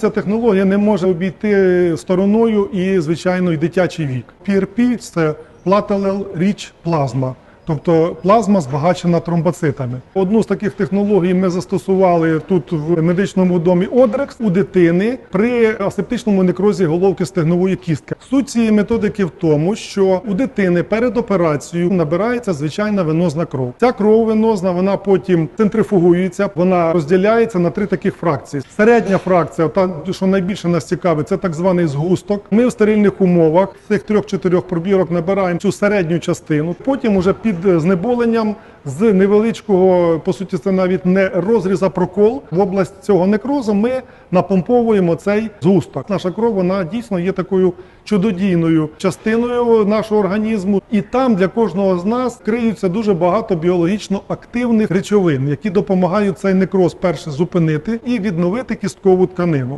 Ця технологія не може обійти стороною і, звичайно, і дитячий вік. PRP – це Platelel Rich Plasma. Тобто плазма збагачена тромбоцитами. Одну з таких технологій ми застосували тут в медичному домі Одрекс у дитини при асептичному некрозі головки стегнової кістки. Суть цієї методики в тому, що у дитини перед операцією набирається звичайна венозна кров. Ця кров венозна вона потім центрифугується, вона розділяється на три таких фракції. Середня фракція, та що найбільше нас цікавить, це так званий згусток. Ми в стерильних умовах цих трьох-чотирьох пробірок набираємо цю середню частину. Потім уже знеболенням з невеличкого, по суті, це навіть не розріз, а прокол в область цього некрозу. Ми напомповуємо цей згусток. Наша кров вона дійсно є такою чудодійною частиною нашого організму, і там для кожного з нас криються дуже багато біологічно активних речовин, які допомагають цей некроз перше зупинити і відновити кісткову тканину.